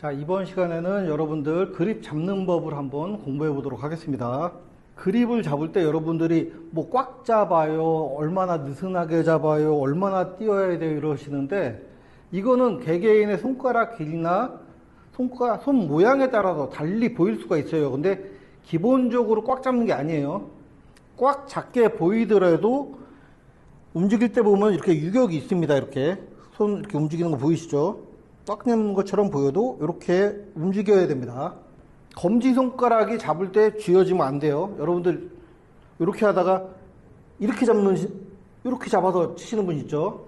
자, 이번 시간에는 여러분들 그립 잡는 법을 한번 공부해 보도록 하겠습니다. 그립을 잡을 때 여러분들이 뭐 꽉 잡아요, 얼마나 느슨하게 잡아요, 얼마나 띄워야 돼요 이러시는데 이거는 개개인의 손가락 길이나 손가락, 손 모양에 따라서 달리 보일 수가 있어요. 근데 기본적으로 꽉 잡는 게 아니에요. 꽉 잡게 보이더라도 움직일 때 보면 이렇게 유격이 있습니다. 이렇게 손 이렇게 움직이는 거 보이시죠? 꽉 잡는 것처럼 보여도 이렇게 움직여야 됩니다. 검지 손가락이 잡을 때 쥐어지면 안 돼요. 여러분들 이렇게 하다가 이렇게 잡는 시- 이렇게 잡아서 치시는 분 있죠?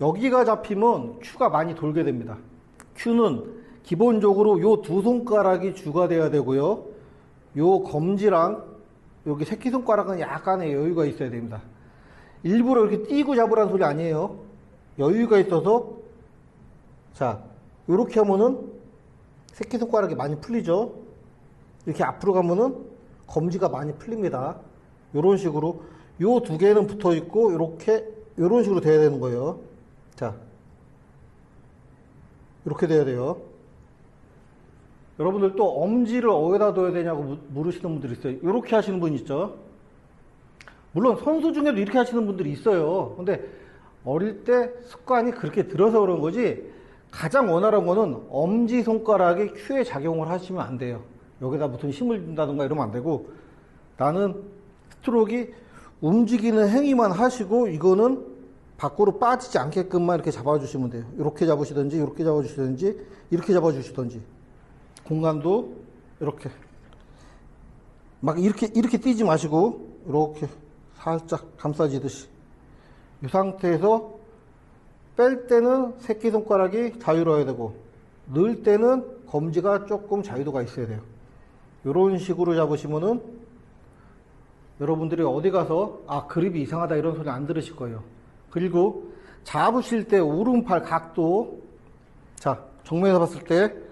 여기가 잡히면 큐가 많이 돌게 됩니다. 큐는 기본적으로 요 두 손가락이 주가 돼야 되고요. 요 검지랑 여기 새끼손가락은 약간의 여유가 있어야 됩니다. 일부러 이렇게 띄고 잡으라는 소리 아니에요. 여유가 있어서 자 이렇게 하면은 새끼손가락이 많이 풀리죠. 이렇게 앞으로 가면은 검지가 많이 풀립니다. 이런 식으로 요 두 개는 붙어 있고 이렇게 이런 식으로 돼야 되는 거예요. 자 이렇게 돼야 돼요. 여러분들 또 엄지를 어디다 둬야 되냐고 무- 물으시는 분들 있어요. 이렇게 하시는 분 있죠. 물론 선수 중에도 이렇게 하시는 분들이 있어요. 근데 어릴 때 습관이 그렇게 들어서 그런 거지 가장 원활한 거는 엄지 손가락이 큐에 작용을 하시면 안 돼요. 여기다 무슨 힘을 준다든가 이러면 안 되고 나는 스트로크가 움직이는 행위만 하시고 이거는 밖으로 빠지지 않게끔만 이렇게 잡아주시면 돼요. 이렇게 잡으시든지 이렇게 잡아주시든지 이렇게 잡아주시든지 공간도 이렇게 막 이렇게 이렇게 뛰지 마시고 이렇게 살짝 감싸지듯이 이 상태에서 뺄 때는 새끼손가락이 자유로워야 되고 넣을 때는 검지가 조금 자유도가 있어야 돼요. 이런 식으로 잡으시면은 여러분들이 어디 가서 아 그립이 이상하다 이런 소리 안 들으실 거예요. 그리고 잡으실 때 오른팔 각도 자 정면에서 봤을 때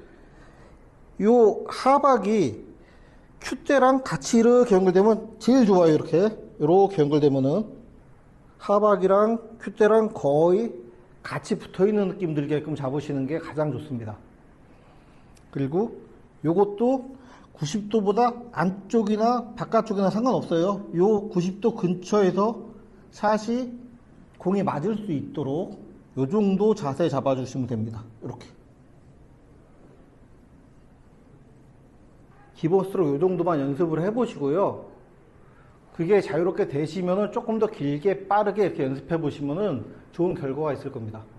요 하박이 큐대랑 같이 이렇게 연결되면 제일 좋아요. 이렇게 이렇게 연결되면은 하박이랑 큐대랑 거의 같이 붙어 있는 느낌 들게끔 잡으시는 게 가장 좋습니다. 그리고 요것도 90도보다 안쪽이나 바깥쪽이나 상관없어요. 요 90도 근처에서 샷이 공이 맞을 수 있도록 요 정도 자세 잡아주시면 됩니다. 이렇게. 기본 스트로크 요 정도만 연습을 해보시고요. 그게 자유롭게 되시면은 조금 더 길게 빠르게 이렇게 연습해 보시면은 좋은 결과가 있을 겁니다.